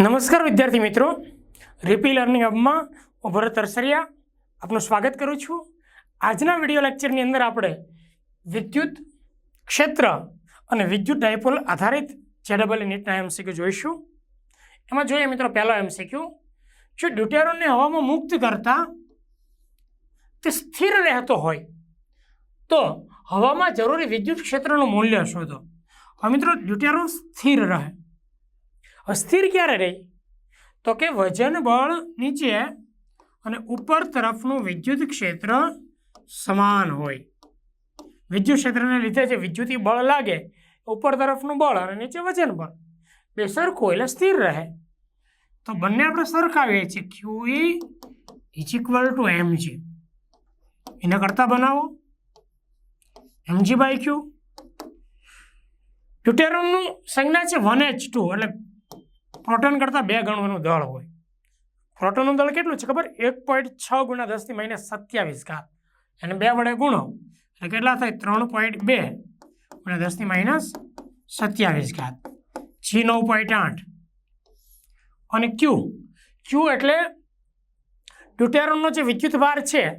નમસ્કાર વિદ્યાર્થી મિત્રો. રીપી લર્નિંગ હબમાં હું ભરત તરસરિયા આપનું સ્વાગત કરું છું. આજના વીડિયો લેક્ચરની અંદર આપણે વિદ્યુત ક્ષેત્ર અને વિદ્યુત ડાયપોલ આધારિત જેડબલ નીટના એમસીક્યુ જોઈશું. એમાં જોઈએ મિત્રો પહેલો એમસીક્યુ જો ડ્યુટેરોનને હવામાં મુક્ત કરતા તે સ્થિર રહેતો હોય, તો હવામાં જરૂરી વિદ્યુત ક્ષેત્રનું મૂલ્ય શોધો. હવે મિત્રો ડ્યુટેરો સ્થિર રહે. અસ્થિર ક્યારે રહી? તો કે વજન બળ નીચે અને ઉપર તરફનું વિદ્યુત ક્ષેત્ર સમાન હોય. વિદ્યુત ક્ષેત્રને લીધે જે વિદ્યુતી બળ લાગે, ઉપર તરફનું બળ અને નીચે વજન બળ. બે સરખું એટલે સ્થિર રહે. તો બંને આપણે સરખાવીએ છીએ. Q is equal to MG એના કરતાં બનાવો. એમજી બાય ક્યુ ટ્યુટેરોનનું સંજ્ઞા છે વન એચ ટુ એટલે પ્રોટોન કરતાં બે ગણવાનું દળ હોય. પ્રોટોનનું દળ કેટલું છે ખબર? એક પોઈન્ટ છ ગુણ્યા દસથી માઇનસ સત્યાવીસ ઘાત. અને બે વડે ગુણો. એટલે કેટલા થાય? ત્રણ પોઈન્ટ બે ગુણ્યા દસથી માઇનસ સત્યાવીસ ઘાત. જી નવ પોઈન્ટ આઠ. અને ક્યુ? ક્યુ એટલે ટ્યુટેરોનનો જે વિદ્યુત ભાર છે,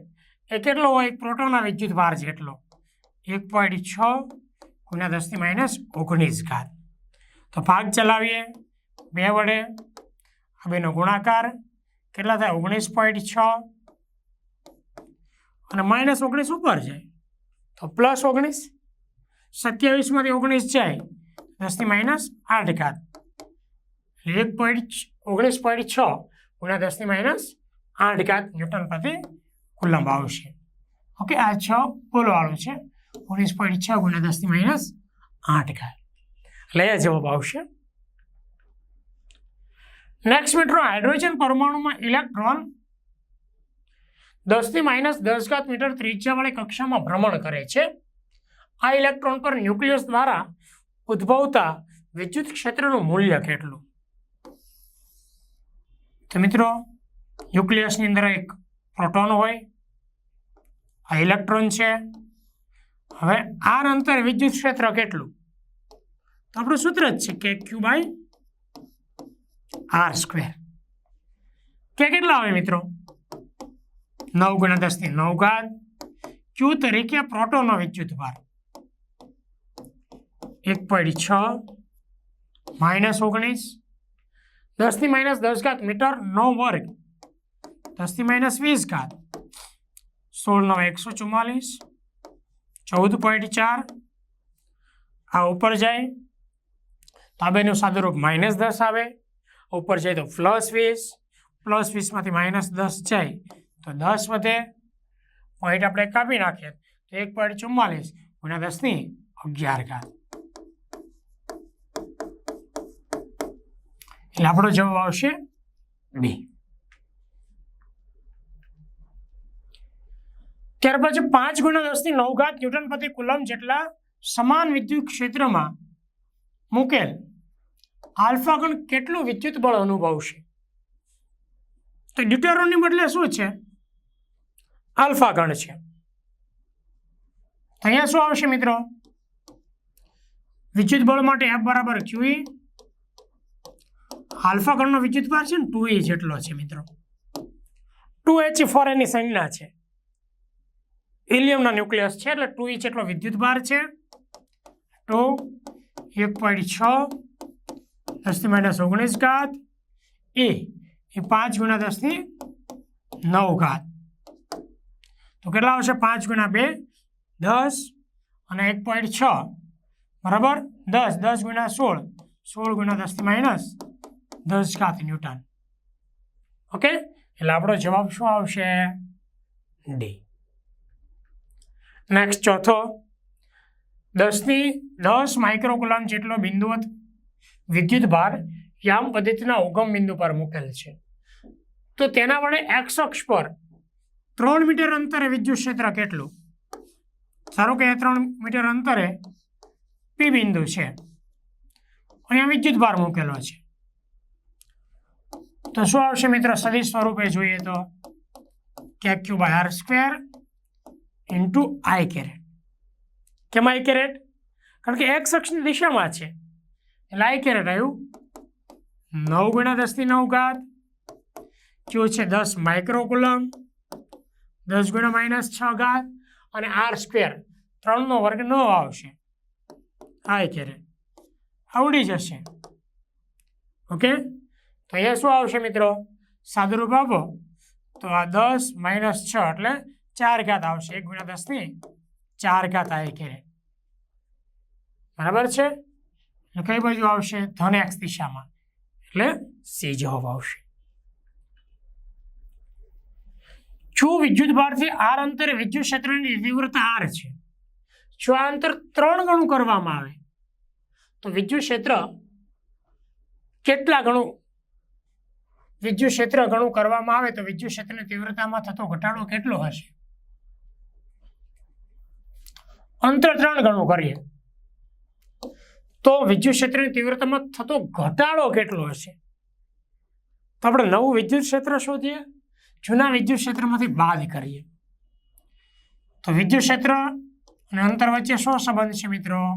એ કેટલો હોય? પ્રોટોનના વિદ્યુત ભાર છે એટલો એક પોઈન્ટ છ ગુણ્યા દસથી માઇનસ ઓગણીસ ઘાત. તો ભાગ ચલાવીએ. બે વડે. આ બેનો ગુણાકાર કેટલા થાય? ઓગણીસ પોઈન્ટ છ. અને માઇનસ ઓગણીસ ઉપર જાય. તો પ્લસ ઓગણીસ. સત્યાવીસમાંથી ઓગણીસ જાય. દસથી માઇનસ આઠ ઘાત. એક પોઈન્ટ ઓગણીસ પોઈન્ટ છ ગુણ્યા દસથી માઇનસ આઠ ઘાત ન્યૂટન પ્રતિ કુલંબ આવશે. ઓકે, આ છ પોલવાળું છે. ઓગણીસ પોઈન્ટ છ ગુણ્યા દસથી માઇનસ આઠ ઘાત. એ જવાબ આવશે. નેક્સ્ટ મિત્રો હાઇડ્રોજન પરમાણુમાં ઇલેક્ટ્રોન દસથી માઇનસ દસ ઘાત મીટર ત્રિજ્યાવાળી કક્ષામાં ભ્રમણ કરે છે. આ ઇલેક્ટ્રોન પર ન્યુક્લિયસ દ્વારા ઉદ્ભવતા વિદ્યુત ક્ષેત્રનું મૂલ્ય કેટલું? તો મિત્રો ન્યુક્લિયસની અંદર એક પ્રોટોન હોય, આ ઇલેક્ટ્રોન છે. હવે આર અંતર વિદ્યુત ક્ષેત્ર કેટલું? તો આપણું સૂત્ર જ છે કે ક્યુ બાય આર સ્ક્વેર. કે કેટલા આવે મિત્રો? નવ ગુણ્યા દસથી નવ ઘાત. ક્યુ તરીકે પ્રોટોનનો વિદ્યુત ભાર. એક પોઈન્ટ છ. માઇનસ ઓગણીસ. દસથી માઇનસ દસ ઘાત મીટર નવ વર્ગ. દસથી માઇનસ વીસ ઘાત. સોળ નવ એકસો ચુમ્માલીસ. ચૌદ પોઈન્ટ ચાર. આ ઉપર જાય. તો આ બેનું સાદુરૂપ માઇનસ દસ આવે. ઉપર જાય તો પ્લસ વીસ પ્લસ વીસમાંથી માઇનસ દસ જાય તો દસ વધે. પોઈન્ટ આપણે કાપી નાખીએ તો એક પોઈન્ટ ચુમ્માલીસ ગુણ્યા દસની અગિયાર ઘાત. એટલે આપણો જવાબ આવશે બી ત્યાર પછી પાંચ ગુણ્યા દસની નવઘાત ન્યૂટન પ્રતિ કુલમ જેટલા સમાન વિદ્યુત ક્ષેત્રમાં મૂકેલ આલ્ફા ગણ કેટલું વિદ્યુત બળ અનુભવશે? તો ડ્યુટેરોનની બદલે શું છે? આલ્ફાગણ છે. અહીંયા શું આવશે મિત્રો? વિદ્યુત બળ માટે એફ બરાબર ક્યુઈ આલ્ફાગણનો વિદ્યુત ભાર છે ને ટુ એ જેટલો છે મિત્રો. ટુ એચ ફોર એની સંજ્ઞા છે. ઇલિયમના ન્યુક્લિયસ છે એટલે ટુ ઇંચ એટલો વિદ્યુત ભાર છે. ટુ એક પોઈન્ટ છ દસથી માઇનસ ઓગણીસ ઘાત. એ એ પાંચ ગુણ્યા દસની નવ ઘાત. તો કેટલા આવશે? પાંચ ગુણ્યા બે, દસ અને એક પોઈન્ટ છ. બરાબર? દસ દસ ગુણ્યા સોળ. સોળ ગુણ્યા દસથી માઇનસ દસ ઘાત ન્યૂટન. ઓકે? એટલે આપણો જવાબ શું આવશે? ડી. નેક્સ્ટ ચોથો. દસની દસ માઇક્રોકુલામ જેટલો બિંદુવત વિદ્યુત ભાર યામ પદ્ધતિના ઉગમ બિંદુ પર મૂકેલ છે. તો તેના વડે એક્સ અક્ષ પર ત્રણ મીટર અંતરે વિદ્યુત ક્ષેત્ર કેટલું? ધારો કે ત્રણ મીટર અંતરે પી બિંદુ છે. અહીંયા વિદ્યુત ભાર મૂકેલો છે. તો શું આવશે મિત્ર? સદિશ સ્વરૂપે જોઈએ તો કે Q by R square into I caret કેમ આઈ કેરેટ કારણ કે એક્સ અક્ષની દિશામાં છે. એટલે આઈ કેરેટ આવ્યું નવ ગુણ્યા દસની નવ ઘાત. ક્યુ છે? દસ માઇક્રોકુલમ. દસ ગુણ્યા માઇનસ છ ઘાત. અને આર સ્ક્વેર. ત્રણનો વર્ગ ન આવશે. આ ક્યારે આવડી જશે. ઓકે? તો અહીંયા શું આવશે મિત્રો? સાદુરૂપ આપો. તો આ દસ માઇનસ છ એટલે ચાર ઘાત આવશે. એક ગુણ્યા દસની ચાર ઘાત આ ક્યારે બરાબર છે? એટલે કઈ બાજુ આવશે? ધન એક્સ દિશામાં. એટલે સી જવાબ આવશે. જો વિદ્યુત ભારથી આર અંતરે વિદ્યુત ક્ષેત્રની તીવ્રતા આર છે, જો આ અંતર ત્રણ ગણું કરવામાં આવે, તો વિદ્યુત ક્ષેત્ર કેટલા ગણું? વિદ્યુત ક્ષેત્ર ગણું કરવામાં આવે તો વિદ્યુત ક્ષેત્રની તીવ્રતામાં થતો ઘટાડો કેટલો હશે? અંતર ત્રણ ગણું કરીએ. તો વિદ્યુત ક્ષેત્રની તીવ્રતામાં થતો ઘટાડો કેટલો હશે? તો આપણે નવું વિદ્યુત ક્ષેત્ર શોધીએ, જૂના વિદ્યુત ક્ષેત્રમાંથી બાદ કરીએ. તો વિદ્યુત ક્ષેત્ર અને અંતર વચ્ચે શું સંબંધ છે મિત્રો?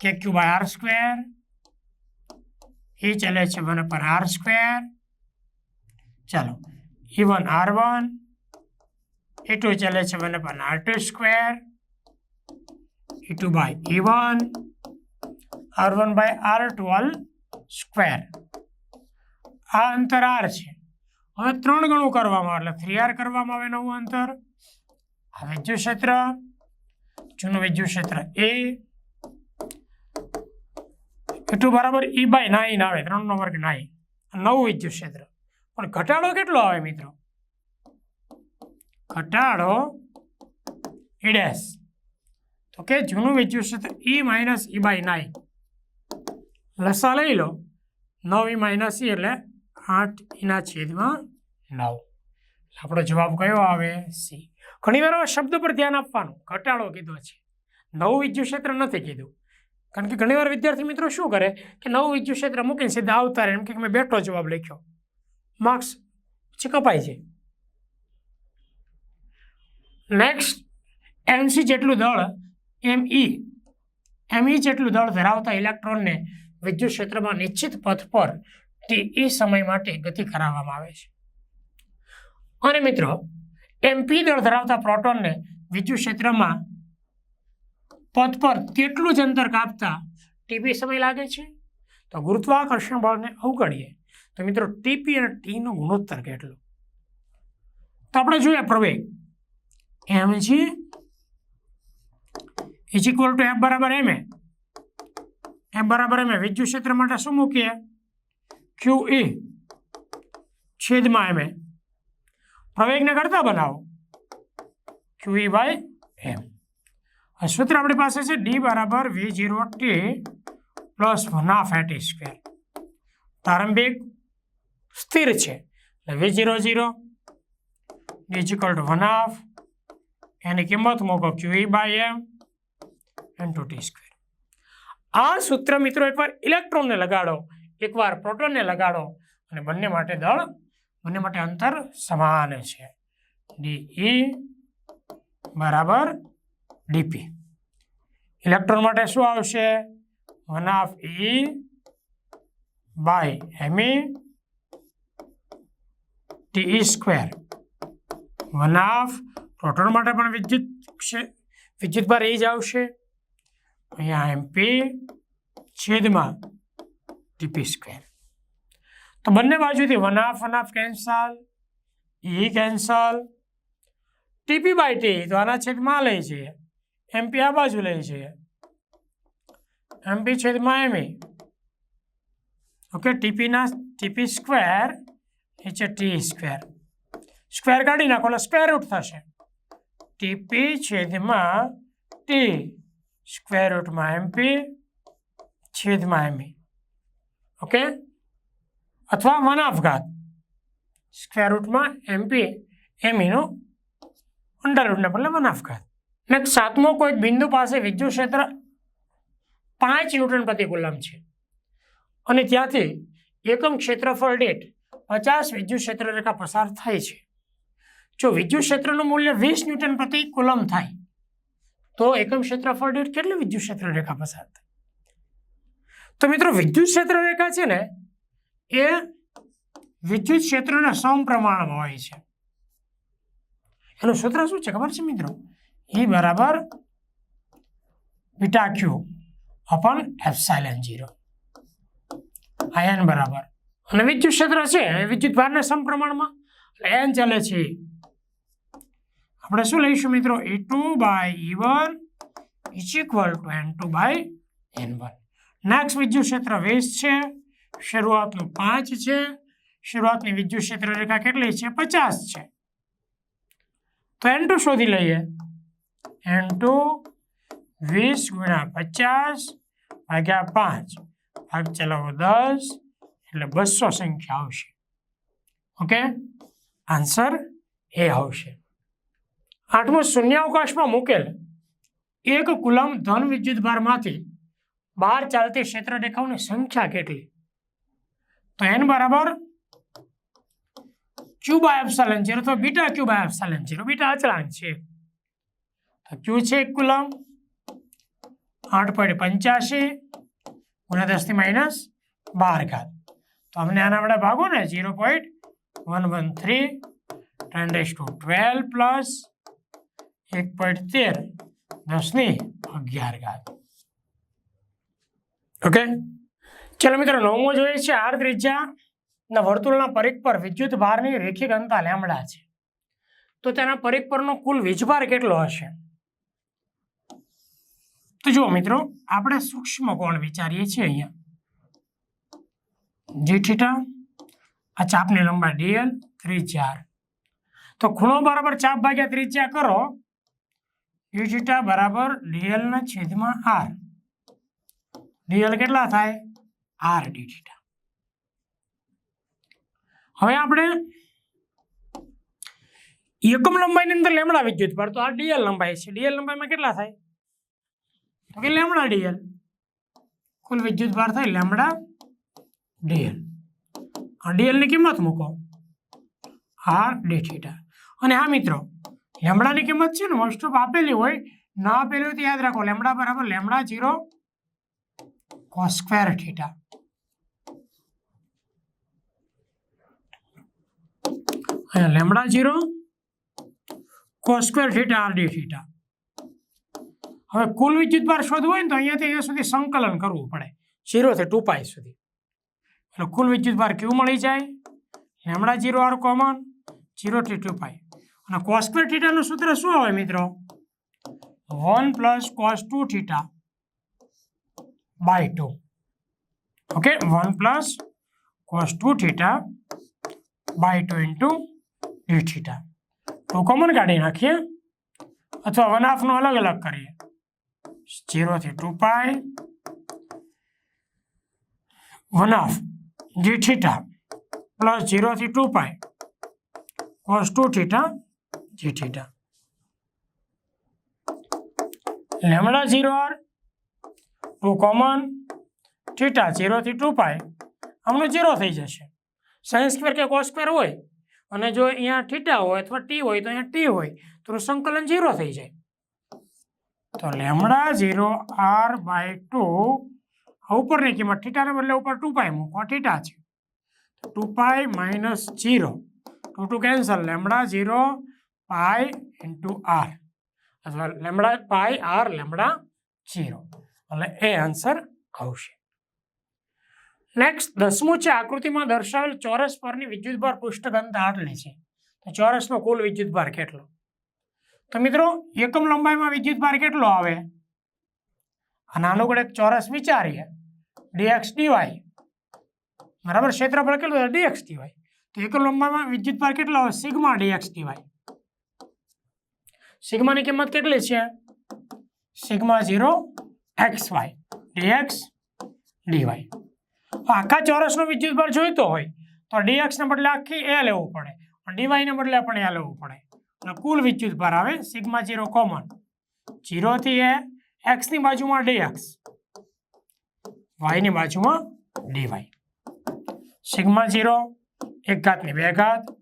કે ક્યુ બાય આર સ્ક્વેર એ ચાલે છે વન પર આર સ્ક્વેર ચાલો ઈ વન આર વન એ ટુ ચાલે છે વન પર R two square E two by E one R one by R twelve square આ અંતર આર છે. હવે ત્રણ ગણું કરવામાં એટલે થ્રી આર કરવામાં આવે નવું અંતર. આ વિદ્યુત ક્ષેત્ર જૂનું વિદ્યુત ક્ષેત્ર એ એટલું બરાબર ઈ બાય નાઇન આવે ત્રણનો વર્ગ નાઇન નવું વિદ્યુત ક્ષેત્ર પણ ઘટાડો કેટલો આવે મિત્રો? ઘટાડો ઈડેસ તો કે જૂનું વિદ્યુત ક્ષેત્ર E minus E by nine લસા લઈ લો. નવ ઈ માઇનસ સી એટલે આઠ એના છેદમાં નવ. આપણો જવાબ કયો આવે? સી. ઘણી વાર શબ્દ પર ધ્યાન આપવાનું. ઘટાડો કીધો છે. નવું વિદ્યુત ક્ષેત્ર નથી કીધું. કારણ કે ઘણીવાર વિદ્યાર્થી મિત્રો શું કરે? કે નવું વિદ્યુત ક્ષેત્ર મૂકીને સીધા આવતા રહે. એમ કે મેં બેઠો જવાબ લખ્યો. માર્ક્સ પછી કપાય છે. નેક્સ્ટ એમસી જેટલું દળ, એમ ઈ એમ જેટલું દળ ધરાવતા ઇલેક્ટ્રોનને વિદ્યુત ક્ષેત્રમાં નિશ્ચિત પથ પર ટી સમય માટે ગતિ કરાવવામાં આવે છે. અને મિત્રો, એમપી દળ ધરાવતા પ્રોટોનને વિદ્યુત ક્ષેત્રમાં પથ પર તેટલું જ અંતર કાપતા ટીપી સમય લાગે છે? તો ગુરુત્વાકર્ષણ બળને અવગણીએ. તો મિત્રો, ટીપી અને ટીનો ગુણોત્તર કેટલો? તો આપણે જોઈએ પ્રવેગ. M G is equal to F બરાબર એમ એ એમ બરાબર એમ એ વિદ્યુત ક્ષેત્ર માટે શું મૂકીએ? ક્યુ ઈ છેદમાં એમ એ પ્રવેગને કરતા બનાવો. ક્યુ ઈ બાય એમ સૂત્ર આપણી પાસે છે ડી બરાબર V zero T plus one half AT square પ્રારંભિક સ્થિર છે. એટલે V zero zero is equal to one half એની કિંમત મૂકો Q E by M into T square આ સૂત્ર મિત્રો એકવાર ઇલેક્ટ્રોનને લગાડો. એકવાર પ્રોટોનને લગાડો અને બંને માટે દળ, બંને માટે અંતર સમાન છે. ડી ઈ બરાબર ડીપી ઇલેક્ટ્રોન માટે શું આવશે? One half E by ME T square one half proton માટે પણ વિદ્યુત વિદ્યુત ભાર એ જ આવશે. અહીંયા એમપી છેદમાં ટીપી સ્ક્વેર તો બંને બાજુથી one half one half cancel E cancel TP by T તો આના છેદમાં લઈ છે. એમપી આ બાજુ લઈ છે. એમપી છેદમાં એમઈ ઓકે ટીપીના ટીપી સ્ક્વેર નીચે ટી સ્ક્વેર સ્ક્વેર કાઢી નાખો એટલે સ્ક્વેર રૂટ થશે. ટીપી છેદમાં ટી સ્ક્વેર રૂટમાં એમપી છેદમાં એમઈ ઓકે? અથવા વન હાફ સ્ક્વેર રૂટમાં એમપી એમઈનો અંડર રૂટને બદલે વન હાફ ઘાત સાતમો કોઈ બિંદુ પાસે વિદ્યુત ક્ષેત્ર પાંચ ન્યૂટન પ્રતિ કુલમ છે. અને ત્યાંથી એકમ ક્ષેત્રફળ દીઠ પચાસ વિદ્યુત ક્ષેત્ર રેખા પસાર થાય છે. જો વિદ્યુત ક્ષેત્રનું મૂલ્ય વીસ ન્યૂટન પ્રતિ કુલમ થાય તો એકમ ક્ષેત્રફળ દીઠ કેટલી વિદ્યુત ક્ષેત્ર રેખા પસાર થાય? તો મિત્રો વિદ્યુત ક્ષેત્ર રેખા છે ને, એ વિદ્યુત ક્ષેત્રના સમપ્રમાણમાં હોય છે. એનું સૂત્ર શું છે ખબર છે મિત્રો? એ બરાબર beta Q upon epsilon zero. Ion બરાબર. અને વિદ્યુત ક્ષેત્ર છે વિદ્યુત ભારના સમપ્રમાણમાં. એન ચાલે છે આપણે શું લઈશું મિત્રો? A two by E one is equal to N two by N one next વિદ્યુત ક્ષેત્ર વીસ છે. શરૂઆતનું પાંચ છે. શરૂઆતની વિદ્યુત ક્ષેત્ર રેખા કેટલી છે? પચાસ છે. તો એન ટુ શોધી લઈએ. એન ટુ વીસ ગુણ્યા પચાસ ભાગ્યા પાંચ. ભાગ ચલાવો દસ, એટલે બસો સંખ્યા આવશે. ઓકે આન્સર એ આવશે. આઠમો શૂન્યાવકાશમાં મૂકેલ. એક કુલમ ધન વિદ્યુત ભારમાંથી બહાર ચાલતી ક્ષેત્ર રેખાઓની સંખ્યા કેટલી? તો એન બરાબર ક્યુ બાય એપ્સાલન જીરો તો beta Q by epsilon zero beta અચળાંક છે. તો ક્યુ છે એક કુલમ. આઠ પોઈન્ટ પંચ્યાસી ગુણ્યા દસથી માઇનસ બાર ઘાત. તો અમને આના વડે ભાગો ને zero point one one three ten two twelve plus એક પોઈન્ટ તેર દસની અગિયાર ઘાત. ઓકે ચલો મિત્રો, નવમો જોઈએ છે આર ત્રિજ્યાના વર્તુળના પરિક પર વિદ્યુત ભારની રેખી ઘનતા લેમડા છે. તો તેના પરિક પરનો કુલ વીજભાર કેટલો હશે? તો જુઓ મિત્રો, આપણે સૂક્ષ્મ કોણ વિચારીએ છીએ અહીંયા. જી થીટા આ ચાપની લંબાઈ ડીએલ ત્રિજ્યા. તો ખૂણો બરાબર ચાપ ભાગ્યા ત્રિજ્યા કરો ડી થીટા બરાબર ડીએલ ના છેદમાં આર ડીએલ કેટલા થાય? R D theta. હવે આપણે એકમ લંબાઈની અંદર લેમડા વિદ્યુત પર, તો આ ડીએલ લંબાઈ છે. ડીએલ લંબાઈમાં કેટલા થાય? તો કે લેમડા ડીએલ કુલ વિદ્યુત ભાર થાય લેમડા ડીએલ આ ડીએલની કિંમત મૂકો. R D theta. અને હા મિત્રો લેમડાની કિંમત છે ને મોસ્ટ ઓફ આપેલી હોય, ના આપેલી હોય તો યાદ રાખો, લેમડા બરાબર lambda zero cos square theta અહીંયા lambda zero cos square theta R D theta હવે કુલ વિદ્યુત ભાર શોધવું હોય ને તો અહીંયાથી અહીંયા સુધી સંકલન કરવું પડે. ઝીરોથી ટુ પાઈ સુધી. એટલે કુલ વિદ્યુત ભાર કેવું મળી જાય? લેમડા જીરો આર કોમન જીરોથી ટુ પાઈ અને કોસ સ્ક્વેર થીટાનું સૂત્ર શું આવે મિત્રો? One plus cos two theta by two okay one plus cos two theta by two into D theta તો કોમન કાઢી નાખીએ. અથવા વન હાફનું અલગ અલગ કરીએ. જીરોથી two pi one half G theta plus જીરોથી two pi cos two theta G theta lambda zero R two common theta ઝીરોથી two pi આમનું zero થઈ જશે. સાઇન સ્ક્વેર કે કોસ હોય, અને જો અહીંયા થીટા હોય અથવા ટી હોય તો અહીંયા ટી હોય, તો સંકલન ઝીરો થઈ જાય. તો lambda zero R by two ઉપરની કિંમત થીટાને બદલે ઉપર ટુ પાય મૂકો થીટા છે. Two pi minus zero two two cancel lambda zero pi into R અથવા lambda pi R lambda zero એટલે એ આન્સર આવશે. નેક્સ્ટ દસમું છે, આકૃતિમાં દર્શાવેલ ચોરસ પરની વિદ્યુતભાર પૃષ્ઠગંધ આટલી છે. તો ચોરસનો કુલ વિદ્યુતભાર કેટલો? તો મિત્રો, એકમ લંબાઈમાં વિદ્યુતભાર કેટલો આવે? આ નાનો ગળે એક ચોરસ વિચારીએ. ડીએક્સ ડીવાય બરાબર? ક્ષેત્રફળ કેટલું? ડીએક્સ ડીવાય તો એકમ લંબાઈમાં વિદ્યુતભાર કેટલો આવે? સિગ્મા ડીએક્સ ડીવાય સિગ્માની કિંમત કેટલી છે sigma zero X Y DX DY આખા ચોરસનો વિદ્યુતભાર જોઈતો હોય તો ડીએક્સને બદલે આખી એ લેવું પડે અને ડીવાયને બદલે પણ એ લેવું પડે અને કુલ વિદ્યુતભાર આવે સિગ્મા ઝીરો કોમન ઝીરોથી એ એક્સની બાજુમાં ડીએક્સ વાયની બાજુમાં ડીવાય સિગ્મા ઝીરો એક ઘાતની બે ઘાત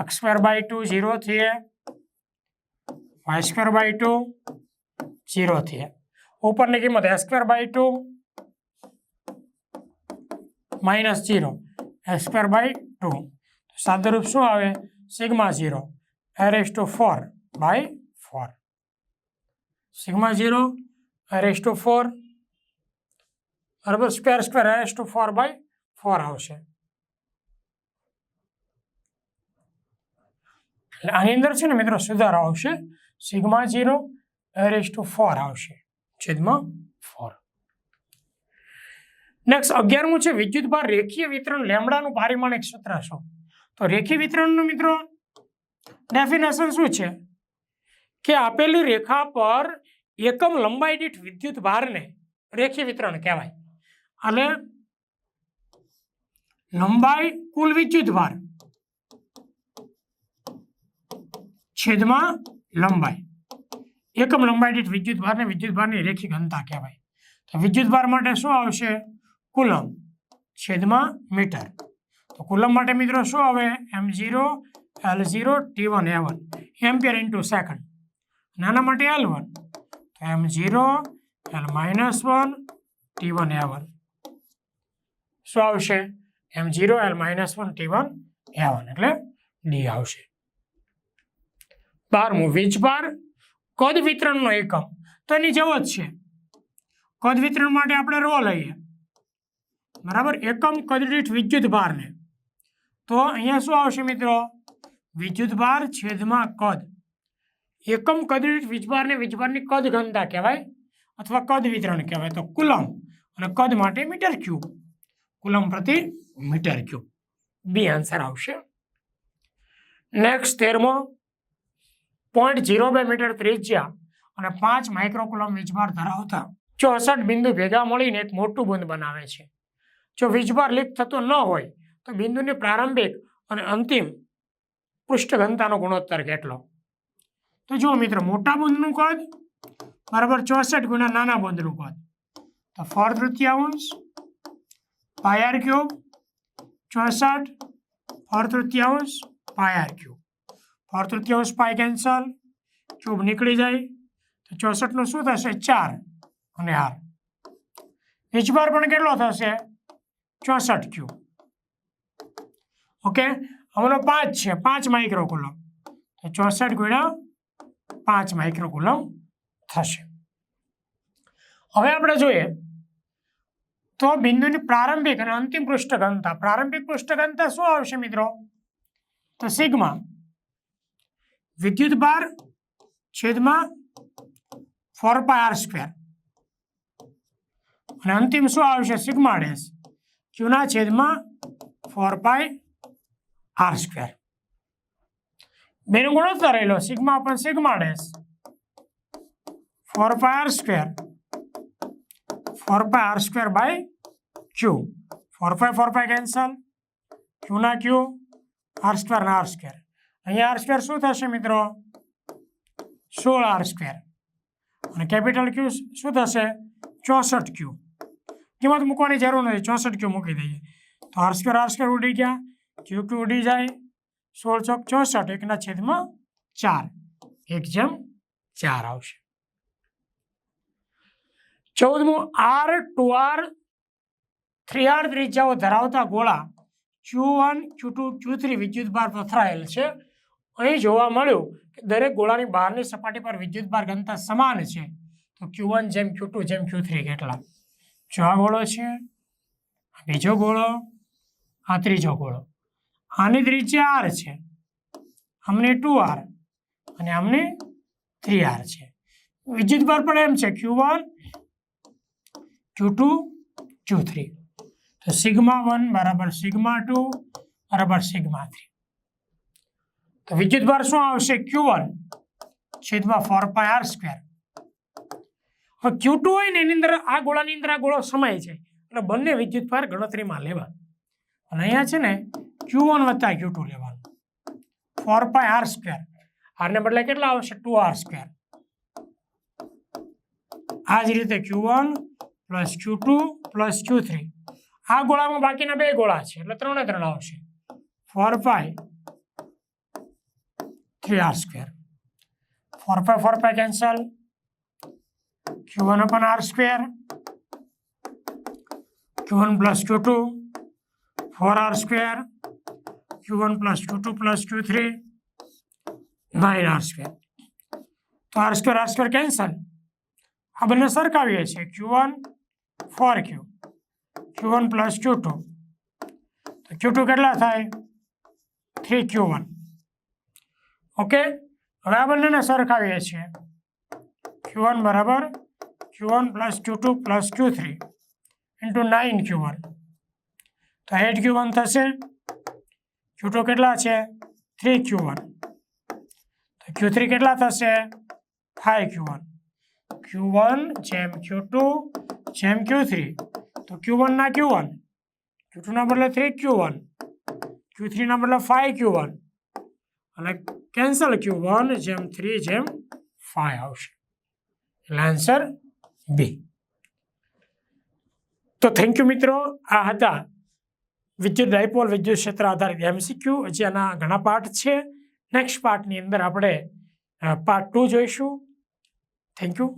X square by two ઝીરોથી A Y square by two ઝીરોથી એ ઉપરની કિંમત A square by two minus zero S square by two સાદુરૂપ શું આવે sigma zero A raise to four by four sigma zero A raise to four બરાબર square square A raise to four by four આવશે એટલે આની અંદર છે ને મિત્રો સુધારો આવશે। Sigma zero A raise to four આવશે. છેદમાં ફોર. નેક્સ્ટ અગિયારમું છે વિદ્યુત ભાર રેખીય વિતરણ લેમડાનું પારિમાણિક સૂત્ર શું? તો રેખીય વિતરણનું મિત્રો ડેફિનેશન શું છે? કે આપેલી રેખા પર એકમ લંબાઈ દીઠ વિદ્યુત ભારને રેખીય વિતરણ કહેવાય. અને લંબાઈ કુલ વિદ્યુત ભાર છેદમાં લંબાઈ. એકમ લંબાઈ દીઠ વિદ્યુત વિદ્યુતભારની વિદ્યુત ભારની રેખી ઘનતા કહેવાય. તો વિદ્યુત ભાર માટે શું આવશે? કુલમ છેદમાં મીટર. તો કુલમ માટે મિત્રો શું આવે? M zero, L zero, T one, A one. Ampere into second. નાના માટે એલ વન. તો M zero, L minus one, T one, A one. શું આવશે? M zero, L minus one, T one, A one. એટલે D આવશે. બારમું વીજભાર, કદ વિતરણનો એકમ. તો એની જેવો જ છે. કદ વિતરણ માટે આપણે રો લઈએ. બરાબર? એકમ કદ દીઠ વિદ્યુત ભારને તો અહીંયા શું આવશે મિત્રો? વિદ્યુત ભાર છેદમાં કદ. એકમ કદ દીઠ વીજભારને વીજભારની કદ ઘનતા કહેવાય અથવા કદ વિતરણ કહેવાય. તો કુલમ અને કદ માટે મીટર ક્યુબ. કુલમ પ્રતિ મીટર ક્યુબ. બી આન્સર આવશે. નેક્સ્ટ તેરમો પોઈન્ટ ઝીરો બે મીટર ત્રિજ્યા અને પાંચ માઇક્રોકુલમ વીજભાર ધરાવતા ચોસઠ બિંદુ ભેગા મળીને એક મોટું બુંદ બનાવે છે. જો વીજભાર લીક થતો ન હોય, તો બિંદુની પ્રારંભિક અને અંતિમ પૃષ્ઠ ઘનતાનો ગુણોત્તર કેટલો? તો જુઓ મિત્રો, મોટા બુંદનું કદ બરાબર ચોસઠ ગુણ્યા નાના બુંદનું કદ. તો ફોર તૃતીયાંશ પાયાર ક્યુબ, ચોસઠ ફોર તૃતીયાંશ પાયાર ક્યુબ. ફોર તૃતીયાંશ પાય કેન્સલ ચૂબ નીકળી જાય. તો ચોસઠનું શું થશે? ચાર અને હાર વીજભાર પણ કેટલો થશે? ચોસઠ ક્યુ ઓકે? હમણાં પાંચ છે. પાંચ માઇક્રોકુલમ તો ચોસઠ ગુણ્યા પાંચ માઇક્રોકુલમ થશે. હવે આપણે જોઈએ તો બિંદુની પ્રારંભિક અને અંતિમ પૃષ્ઠ ઘનતા પ્રારંભિક પૃષ્ઠ ઘનતા શું આવશે મિત્રો? તો સિગ્મા. વિદ્યુત ભાર છેદમાં ફોર પાય આર સ્ક્વેર અને અંતિમ શું આવશે? Sigma dash. ક્યુના છેદમાં ફોર પાય આર સ્ક્વેર બેનો ગુણોત્તર રહેલો સિગ્મા પણ sigma dash. Four pi R square four pi R square by Q four pi four pi cancel ક્યુના Q R square ના આર સ્ક્વેર અહીંયા આર સ્ક્વેર શું થશે મિત્રો? સોળ આર સ્ક્વેર અને કેપિટલ ક્યુ શું થશે? ચોસઠ ક્યુ કિંમત મૂકવાની જરૂર નથી. ચોસઠ ક્યુ મૂકી દઈએ. તો આર સ્ક્વેર આર સ્ક્વેર ઉડી ગયા. ક્યુ ક્યુ ઉડી જાય. સોળ ચોક ચોસઠ, એકના છેદમાં ચાર. એક જેમ ચાર આવશે. ચૌદમું R two R three R ત્રિજ્યાઓ ધરાવતા ગોળા Q one Q two Q three વિદ્યુત ભાર પથરાયેલ છે. અહીં જોવા મળ્યું કે દરેક ગોળાની બહારની સપાટી પર વિદ્યુત ભાર ઘનતા સમાન છે. તો ક્યુ વન જેમ ક્યુ ટુ જેમ ક્યુ થ્રી કેટલા? જો આ ગોળો છે બીજો ગોળો, આ ત્રીજો ગોળો. આની ત્રિજ્યા આર છે. અમને ટુ આર અને અમને થ્રી આર છે. વિદ્યુત ભાર પણ એમ છે Q one Q two Q three તો સિગ્મા વન બરાબર સિગ્મા ટુ બરાબર સિગ્મા થ્રી તો વિદ્યુત ભાર શું આવશે? ક્યુ વન છેદમાં ફોર પાય આર સ્ક્વેર હવે ક્યુ હોય ને, એની અંદર આ ગોળાની અંદર આ ગોળો સમાય છે. એટલે બંને વિદ્યુત ભાર ગણતરીમાં લેવા. અને અહીંયા છે ને ક્યુ વન વત્તા ક્યુ ટુ લેવાનું. ફોર પાય આર સ્ક્વેર આરને બદલે કેટલા આવશે? ટુ આર સ્ક્વેર આ જ રીતે Q one plus Q two plus Q three આ ગોળામાં બાકીના બે ગોળા છે, એટલે ત્રણે ત્રણ આવશે. Four pi three R square four pi four pi cancel Q one upon R square Q one plus Q two four R square Q one plus Q two plus Q three nine R square તો R square R square cancel આ બંને સરખાવીએ છીએ Q one four Q Q one plus Q two તો Q two કેટલા થાય three Q one okay? હવે આ બંનેને સરખાવીએ છીએ. ક્યુ વન બરાબર Q one plus Q two plus Q three into nine Q one તો એટ ક્યુ વન થશે. ક્યુ ટુ કેટલા છે? થ્રી ક્યુ વન તો ક્યુ થ્રી કેટલા થશે? Five Q one Q one જેમ ક્યુ ટુ જેમ ક્યુ થ્રી તો ક્યુ વનના ક્યુ વન ક્યુ ટુના બદલે થ્રી ક્યુ વન ક્યુ થ્રીના બદલે ફાઇવ ક્યુ વન અને કેન્સલ ક્યુ? વન જેમ થ્રી જેમ ફાઇવ આવશે. એટલે આન્સર બી. તો થેન્ક યુ મિત્રો. આ હતા વિદ્યુત ડાયપોલ વિદ્યુત ક્ષેત્ર આધારિત એમસીક્યુ હજી આના ઘણા પાર્ટ છે. નેક્સ્ટ પાર્ટની અંદર આપણે પાર્ટ ટુ જોઈશું. Thank you